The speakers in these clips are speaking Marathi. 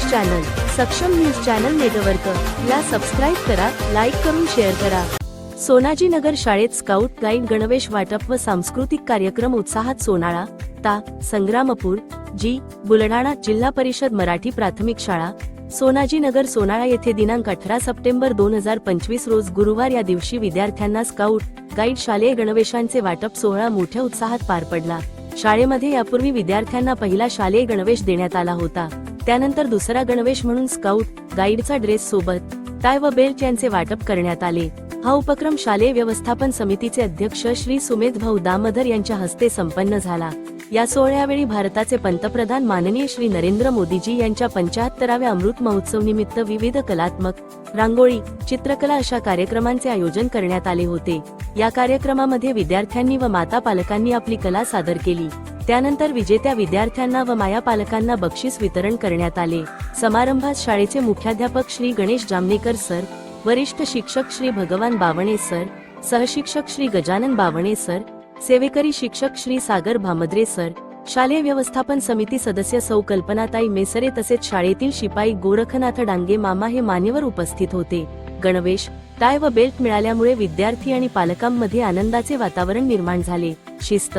News channel Saksham news channel network. ला सबस्क्राईब करा लाईक करून शेअर करा. सोनाजीनगर शाळेत स्काउट गाईड गणवेश वाटप व सांस्कृतिक कार्यक्रम उत्साहात सोनाळा ता संग्रामपूर जी बुलढाणा जिल्हा परिषद मराठी प्राथमिक शाळा सोनाजीनगर सोनाळा येथे दिनांक अठरा सप्टेंबर दोन हजार पंचवीस रोज गुरुवार या दिवशी विद्यार्थ्यांना स्काउट गाईड शालेय गणवेशांचे वाटप सोहळा मोठ्या उत्साहात पार पडला. शाळेमध्ये यापूर्वी विद्यार्थ्यांना पहिला शालेय गणवेश देण्यात आला होता. त्यानंतर दुसरा गणवेश म्हणून स्काउट गाईडचा ड्रेस सोबत टाय व बेल्ट यांचे वाटप करण्यात आले. हा उपक्रम शालेय व्यवस्थापन समितीचे अध्यक्ष श्री सुमेध भाऊ दामधर यांच्या हस्ते संपन्न झाला. या सोहळ्यावेळी भारताचे पंतप्रधान माननीय श्री नरेंद्र मोदीजी यांच्या पंचाहत्तराव्या अमृत महोत्सव निमित्त विविध कलात्मक रांगोळी चित्रकला अशा कार्यक्रमांचे आयोजन करण्यात आले होते. या कार्यक्रमामध्ये विद्यार्थ्यांनी व माता पालकांनी आपली कला सादर केली. त्यानंतर विजेत्या विद्यार्थ्यांना व माया पालकांना बक्षीस वितरण करण्यात आले. समारंभात शाळेचे मुख्याध्यापक श्री गणेश जामनेकर सर वरिष्ठ शिक्षक श्री भगवान बावणे सर सहशिक्षक श्री गजानन बावणे सर सेवेकरी शिक्षक श्री सागर भामद्रे सर शालेय व्यवस्थापन समिती सदस्य सौ कल्पनाताई मेसरे तसेच शाळेतील शिपाई गोरखनाथ डांगे मामा हे मान्यवर उपस्थित होते. गणवेश टाय व बेल्ट मिळाल्यामुळे विद्यार्थी आणि पालकांमध्ये आनंदाचे वातावरण निर्माण झाले. शिस्त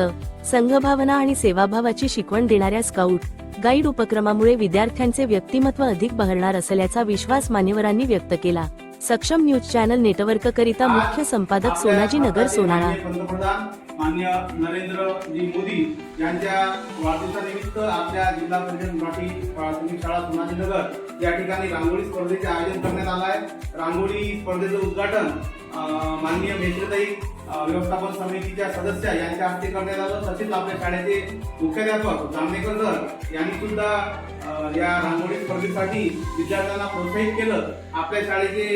संघभावना आणि सेवाभावाची शिकवण देणाऱ्या स्काउट गाईड उपक्रमामुळे विद्यार्थ्यांचे व्यक्तिमत्व अधिक बहरणार असल्याचा विश्वास मान्यवरांनी व्यक्त केला. सक्षम न्यूज चॅनल नेटवर्क करिता मुख्य संपादक सोनाजी नगर सोनाळा. माननीय मान्य नरेंद्रजी मोदी यांच्या वाढदिवसानिमित्त आपल्या जिल्हा परिषद मराठी प्राथमिक शाळा सोनाजीनगर या ठिकाणी रांगोळी स्पर्धेचे आयोजन करण्यात आलं आहे. रांगोळी स्पर्धेचं उद्घाटन माननीय मेश्रताई व्यवस्थापन समितीच्या सदस्य यांच्या हस्ते करण्यात आलं. तसेच आपल्या शाळेचे मुख्याध्यापक जामनेकर सर यांनी सुद्धा या रांगोळी स्पर्धेसाठी विद्यार्थ्यांना प्रोत्साहित केलं. आपल्या शाळेचे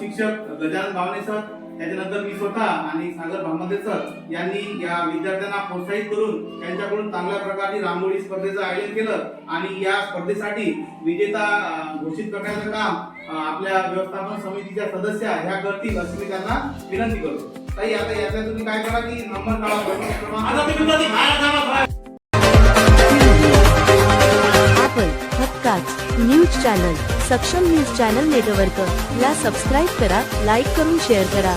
शिक्षक गजानन भावने सर त्याच्यानंतर मी स्वतः आणि सागर भामदे सर यांनी या विद्यार्थ्यांना प्रोत्साहित करून त्यांच्याकडून चांगल्या प्रकारची रांगोळी स्पर्धेचं आयोजन केलं आणि या स्पर्धेसाठी विजेता घोषित करण्याचं काम आपल्या व्यवस्थापन समितीच्या सदस्य ह्या करतील अशी मी त्यांना विनंती करतो. ताई आता याचा तुम्ही काय करा की नंबर काढा प्रमुख क्रमांक. आपण हक्काच news channel Saksham news channel network ला सबस्क्राईब करा लाईक करून शेअर करा.